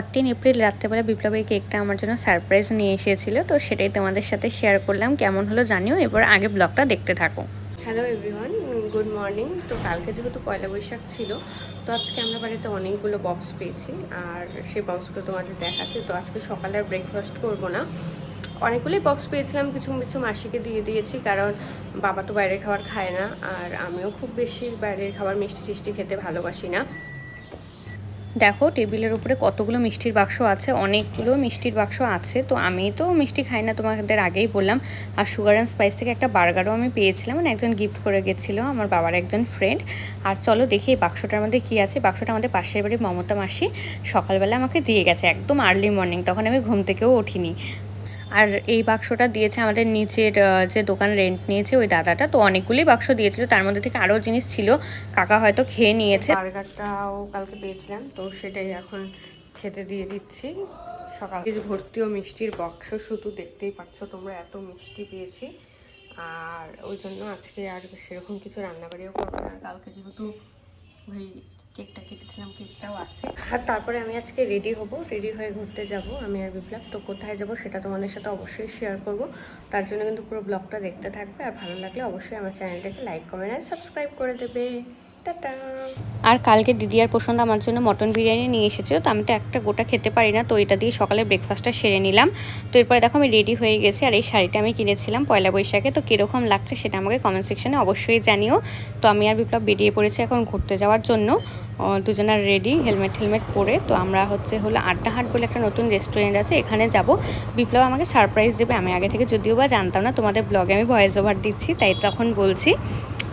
Fourteen April রাত্রেবেলা বিপ্লব এই কেকটা আমার জন্য সারপ্রাইজ নিয়ে এসেছিল, তো সেটাই তোমাদের সাথে শেয়ার করলাম। কেমন হলো জানিও এবার আগে ব্লগটা দেখতে থাকো। হ্যালো এভরিওয়ান গুড মর্নিং তো কালকে যেহেতু পয়লা বৈশাখ ছিল, তো আজকে আমরা বাড়িতে অনেকগুলো বক্স পেয়েছি, আর সেই বক্সগুলো তোমাদের দেখাচ্ছে। তো আজকে সকালে আর ব্রেকফাস্ট করব না। অনেকগুলোই বক্স পেয়েছিলাম, কিছু কিছু মাসিকে দিয়ে দিয়েছি, কারণ বাবা তো বাইরের খাবার খায় না, আর আমিও খুব বেশি বাইরের খাবার মিষ্টি টিষ্টি খেতে ভালোবাসি না। দেখো টেবিলের উপরে কতগুলো মিষ্টির বাক্স আছে, অনেকগুলো মিষ্টির বাক্স আছে, তো আমি তো মিষ্টি খাই না, তোমাদের আগেই বললাম। আর সুগার অ্যান্ড স্পাইস থেকে একটা বার্গারও আমি পেয়েছিলাম মানে একজন গিফট করে গেছিল, আমার বাবার একজন ফ্রেন্ড আর চলো দেখি এই বাক্সটার মধ্যে কী আছে। বাক্সটা আমাদের পাশের বাড়ি মমতা মাসি সকালবেলা আমাকে দিয়ে গেছে, একদম আর্লি মর্নিং তখন আমি ঘুম থেকেও উঠিনি। আর এই বাক্সটা দিয়েছে আমাদের নিচের যে দোকান রেন্ট নিয়েছে ওই দাদাটা। তো অনেকগুলোই বাক্স দিয়েছিল। তার মধ্যে থেকে আরও জিনিস ছিল। কাকা হয়তো খেয়ে নিয়েছে। বার্গারটাও কালকে পেয়েছিলাম। তো সেটাই এখন খেতে দিয়ে দিচ্ছি। সকাল কিছু ভর্তিও মিষ্টির বক্স শুধু দেখতেই পাচ্ছ তোমরা, এত মিষ্টি পেয়েছি। আর ওই জন্য আজকে আর সেরকম কিছু রান্নাবাড়িও করব না। কালকে যেহেতু ওই কেকটা কেটেছিলাম, কেকটাও আছে। আর তারপরে আমি আজকে রেডি হব, রেডি হয়ে ঘুরতে যাব। আমি আর বিপ্লব তো কোথায় যাব সেটা তোমাদের সাথে অবশ্যই শেয়ার করব। তার জন্য কিন্তু পুরো ব্লগটা দেখতে থাকবে। আর ভালো লাগলে অবশ্যই আমার চ্যানেলটাকে লাইক কমেন্ট আর সাবস্ক্রাইব করে দেবে। আর কালকে দিদি আর পছন্দ আমার জন্য মটন বিরিয়ানি নিয়ে এসেছিল তো আমি তো একটা গোটা খেতে পারি না, তো এটা দিয়ে সকালে ব্রেকফাস্টটা সেরে নিলাম। তো এরপরে দেখো আমি রেডি হয়ে গেছি, আর এই শাড়িটা আমি কিনেছিলাম পয়লা বৈশাখে, তো কীরকম লাগছে সেটা আমাকে কমেন্ট সেকশানে অবশ্যই জানিও। তো আমি আর বিপ্লব বেরিয়ে পড়েছি এখন ঘুরতে যাওয়ার জন্য দুজনার রেডি হেলমেট হেলমেট পরে, তো আমরা হচ্ছে হলো আড্ডাহাট বলে একটা নতুন রেস্টুরেন্ট আছে, এখানে যাব। বিপ্লব আমাকে সারপ্রাইজ দেবে, আমি আগে থেকে যদিও বা জানতাম না, তোমাদের ব্লগে আমি ভয়েস ওভার দিচ্ছি, তাই তখন বলছি।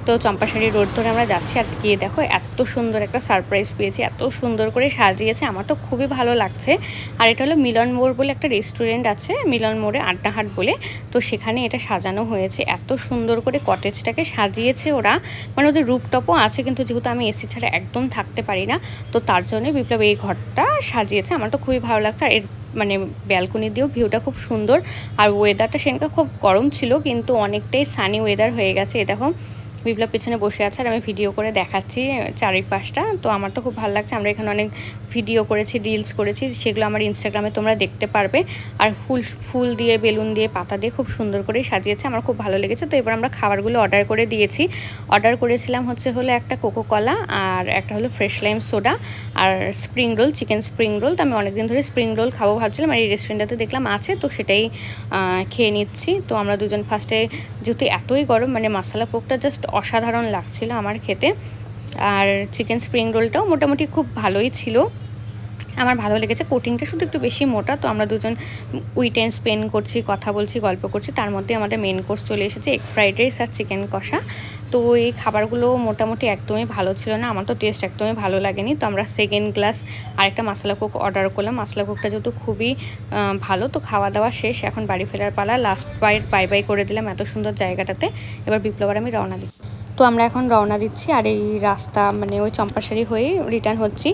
তো চম্পাশাড়ি রোড ধরে আমরা যাচ্ছি আর গিয়ে দেখো এত সুন্দর একটা সারপ্রাইজ পেয়েছি, এত সুন্দর করে সাজিয়েছে, আমার তো খুবই ভালো লাগছে। আর এটা হলো মিলন মোড় বলে একটা রেস্টুরেন্ট আছে, মিলন মোড়ে আড্ডাহাট বলে। তো সেখানে এটা সাজানো হয়েছে, এত সুন্দর করে কটেজটাকে সাজিয়েছে ওরা। মানে ওদের রূপটপও আছে, কিন্তু যেহেতু আমি এসি ছাড়া একদম থাকতে পারি না, তো তার জন্যই বিপ্লব এই ঘরটা সাজিয়েছে, আমার তো খুবই ভালো লাগছে। আর এর মানে ব্যালকনি দিয়েও ভিউটা খুব সুন্দর। আর ওয়েদারটা সেদিনকে খুব গরম ছিল, কিন্তু অনেকটাই সানি ওয়েদার হয়ে গেছে, এ দেখো। বিপ্লব পেছনে বসে আছে আর আমি ভিডিও করে দেখাচ্ছি চারিপাশটা। তো আমার তো খুব ভালো লাগছে, আমরা এখানে অনেক ভিডিও করেছি রিলস করেছি, সেগুলো আমার ইনস্টাগ্রামে তোমরা দেখতে পারবে। আর ফুল ফুল দিয়ে, বেলুন দিয়ে, পাতা দিয়ে খুব সুন্দর করে সাজিয়েছে, আমার খুব ভালো লেগেছে। তো এবার আমরা খাবারগুলো অর্ডার করে দিয়েছি। অর্ডার করেছিলাম হচ্ছে হলো একটা কোকো কলা আর একটা হলো ফ্রেশ লাইম সোডা আর spring roll chicken spring roll তো আমি অনেকদিন ধরে স্প্রিং রোল খাব ভাবছিলাম আর এই রেস্টুরেন্টটাতে দেখলাম আছে, তো সেটাই খেয়ে নিচ্ছি। তো আমরা দুজন ফার্স্টে যেহেতু এতই গরম মানে মশলা কোকটা জাস্ট অসাধারণ লাগছিল আমার খেতে। আর চিকেন স্প্রিং রোলটাও মোটামুটি খুব ভালোই ছিল। আমার ভালো লেগেছে কোটিংটা শুধু একটু বেশি মোটা, তো আমরা দুজন উইকেন্ড স্পেন্ড করছি, কথা বলছি, গল্প করছি, তার মধ্যে আমাদের মেন কোর্স চলে এসেছে এগ ফ্রাইড রাইস আর চিকেন কষা। তো এই খাবারগুলো মোটামুটি একদমই ভালো ছিল না, আমার তো টেস্ট একদমই ভালো লাগেনি। তো আমরা সেকেন্ড গ্লাস আরেকটা মশলা কোক অর্ডার করলাম। মশলা কোকটা যেহেতু খুবই ভালো, তো খাওয়া দাওয়া শেষ, এখন বাড়ি ফেরার পালা লাস্ট বাইট বাই বাই করে দিলাম এত সুন্দর জায়গাটাতে। এবার বিপ্লব আর আমি রওনা দিই তো আমরা এখন রওনা দিচ্ছি আর এই রাস্তা মানে ওই চম্পাশারি হয়ে রিটার্ন হচ্ছি।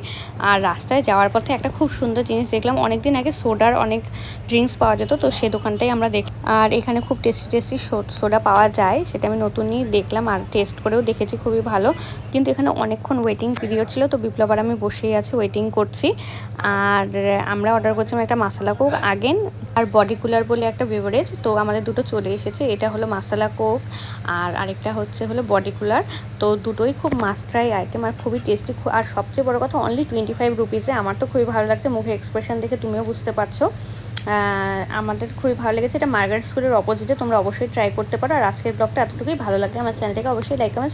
আর রাস্তায় যাওয়ার পথে একটা খুব সুন্দর জিনিস দেখলাম অনেক দিন আগে সোডার অনেক ড্রিঙ্কস পাওয়া যেত, তো সেই দোকানটাই আমরা দেখ আর এখানে খুব টেস্টি টেস্টি সোডা পাওয়া যায়, সেটা আমি নতুনই দেখলাম আর টেস্ট করেও দেখেছি, খুবই ভালো। কিন্তু এখানে অনেকক্ষণ ওয়েটিং পিরিয়ড ছিল, তো বিপ্লব আর আমি বসেই আছি ওয়েটিং করছি। আর আমরা অর্ডার করছিলাম একটা মশলা কোক আগেন আর বডি কুলার বলে একটা বেভারেজ তো আমাদের দুটো চলে এসেছে, এটা হলো মশলা কোক আর আরেকটা হচ্ছে হলো বডি কুলার তো দুটোই খুব মাস্ট ট্রাই আইটেম আর খুবই টেস্টি আর সবচেয়ে বড় কথা অনলি টোয়েন্টি ফাইভ রুপিসে আমার তো খুবই ভালো লাগছে মুখের এক্সপ্রেশন দেখে, তুমিও বুঝতে পারছ। আমাদের খুবই ভালো লেগেছে। এটা মার্গার স্কুলের অপোজিটে তোমরা অবশ্যই ট্রাই করতে পারো। আর আজকের ব্লগটা এতটুকুই। ভালো লাগলে আমার চ্যানেলটাকে অবশ্যই লাইক কমেন্ট